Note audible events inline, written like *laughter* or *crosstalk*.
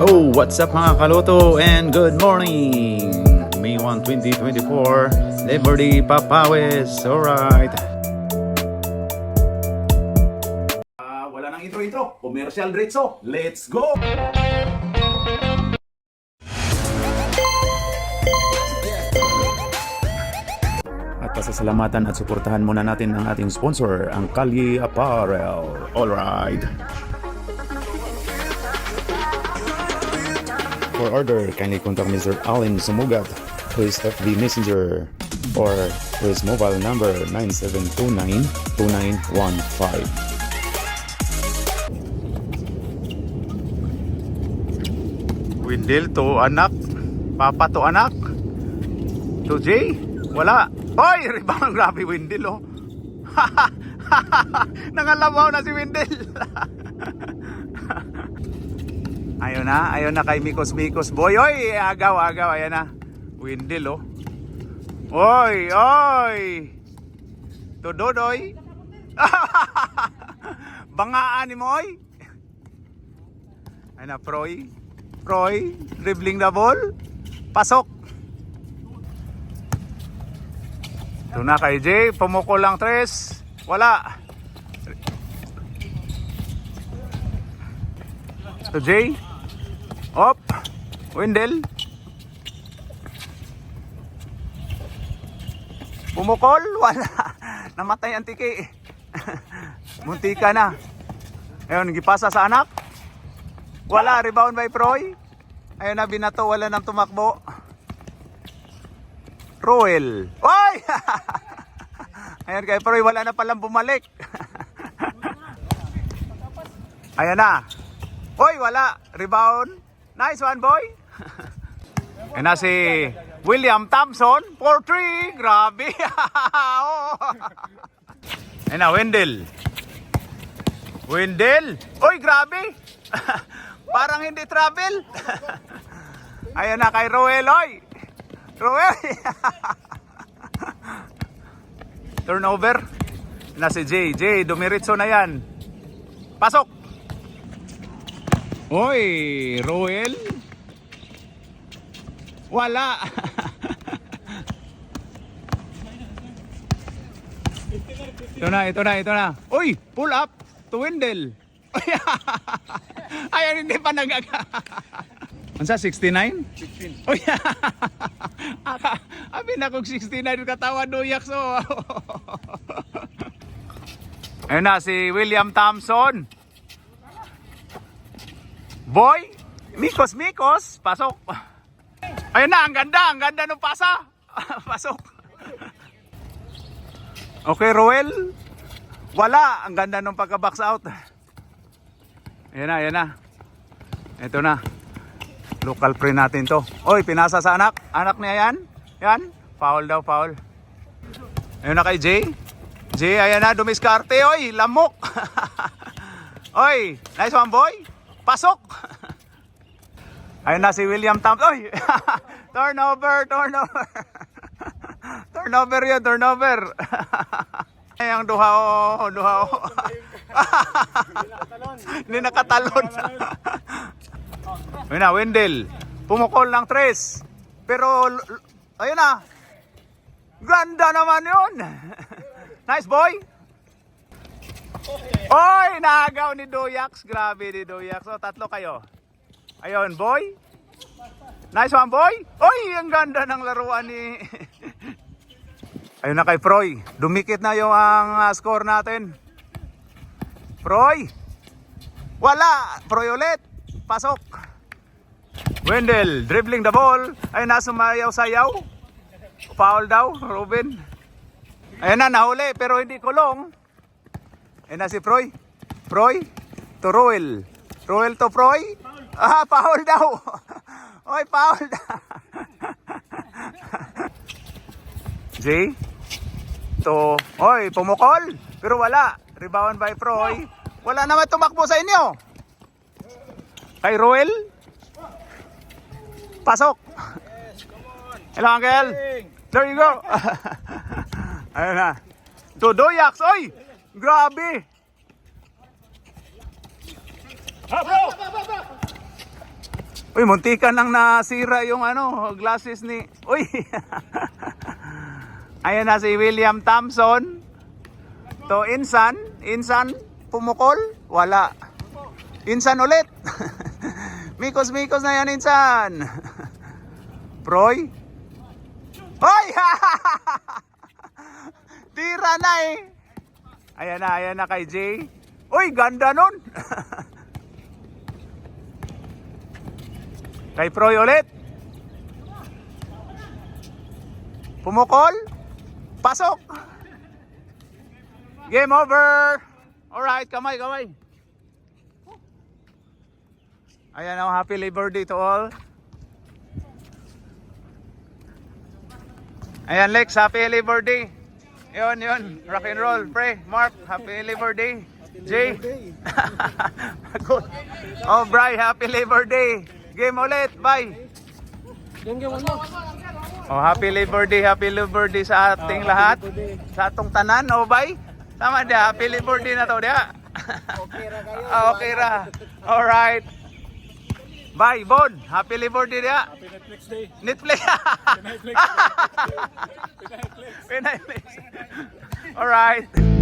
Oh, what's up mga kaloto and good morning! May 1, 2024, Liberty Papawis, alright! Ah, wala nang intro-intro, commercial diretso, let's go! At pasasalamatan at suportahan muna natin ang ating sponsor, ang Kalye Apparel. Alright! For order, kindly contact Mr. Allen Sumugat to his FB Messenger or to his mobile number 9729-2915. Windel to anak, papa to anak, to Jay, wala. Hoy, ribang *laughs* grabe Windel oh. *laughs* Nangalabaw na si Windel. *laughs* Ayaw na, ayaw na kay Mikos Mikos Boy. Oy, agaw, agaw, ayan na. Windel, oh. Oy, oy. Tudodoy. *laughs* Bangaan ni mo, oy. Ayan na, Proy. Proy, dribbling the ball. Pasok. Ito na kay Jay, pumuko lang tres. Wala. To Jay. Op. Wendell. Pumukol. *laughs* Wala. Namatay ang tiki. *laughs* Muntika na. Ayun, gipasa sa anak. Wala. Rebound by Proy. Ayun na, binato. Wala nang tumakbo. Roel. Oy! *laughs* Ayan kay Proy, wala na palang bumalik. Ayan na. Oy, wala. Rebound. Nice one, boy. Ayan na si William Thompson. 4-3. Grabe. Oo. Ayan na, Wendell. Wendell. Oy, grabe. *laughs* Parang hindi travel. *laughs* Ayan na kay Roel, oy. Roel. *laughs* Turnover. Na si Jay. Jay, dumiritso na yan. Pasok. Oy, Roel. Wala. ito na, ito na, ito na. Uy, pull up to Wendell. *laughs* Ayan, hindi pa nagaga. Ansa, 69? 16. Uy, Aka, abi na kong 69 katawa duyak so. *laughs* Ayun na si William Thompson. Boy, Mikos Mikos, pasok. Ayun na, ang ganda, ang ganda ng pasa. *laughs* pasok. Okay, Roel. Wala, ang ganda ng pagka-box out. Ayan na, ayan na. Ito na. Local pre natin to. Oy, pinasa sa anak. Anak niya yan. Yan. Foul daw, foul. Ayun na kay Jay. Jay, ayan na, dumiskarte. Oy, lamok. *laughs* Oy, nice one, boy. Pasok. *laughs* Ayun na si William Thompson. Oy, *laughs* turnover, turnover. *laughs* turnover yun, turnover. Ang duha o, duha o. Hindi nakatalon. Ayun na, Wendell. Pumukol ng tres. Pero, ayun na. Ganda naman yun. nice boy. Oy, nagaw ni Doyax. Grabe ni Doyax. So, tatlo kayo. Ayun, boy. Nice one, boy. Oy, ang ganda ng laruan ni... *laughs* Ayun na kay Proy. Dumikit na yung ang ah, score natin. Proy. Wala. Proy ulit. Pasok. Wendell dribbling the ball. Ayun na sumayaw-sayaw. Foul daw, Ruben. Ayun na, nahuli pero hindi kulong. Ayun na si Proy. Proy to Roel. Roel to Proy. Ah, foul daw. *laughs* Oy, foul daw. *laughs* Jay. To, oy, pumukol. Pero wala. Rebound by Proy. Wala naman tumakbo sa inyo. Kay Roel. Pasok. *laughs* Hello, Uncle. There you go. Ayun na. To Doyax. Oy! Grabe. Uy, muntikan lang nasira yung ano, glasses ni... Uy! *laughs* Ayan na si William Thompson. To Insan. Insan, pumukol? Wala. Insan ulit. *laughs* Mikos-mikos na yan, Insan. *laughs* Proy? Hoy! Tira na eh. Ayan na, ayan na kay Jay. Uy, ganda nun. *laughs* kay Proy ulit. Pumukol. Pasok. Game over. Alright, kamay, kamay. Ayan o, happy Labor Day to all. Ayan Lex, happy Labor Day. Yun, yun, rock and roll. Pre, Mark, happy Labor Day. Jay. *laughs* Good. oh, Bri, happy Labor Day. Game ulit, bye. Oh, happy Labor Day, happy Labor Day sa ating lahat. Sa atong tanan, oh, bye. Tama dia, happy Labor Day na to dia. Okay ra kayo. Ah, okay ra. Alright. Bye, Bon. Happy Labor Day dia. Happy Netflix Day. Netflix. Netflix. *laughs* Netflix. Alright.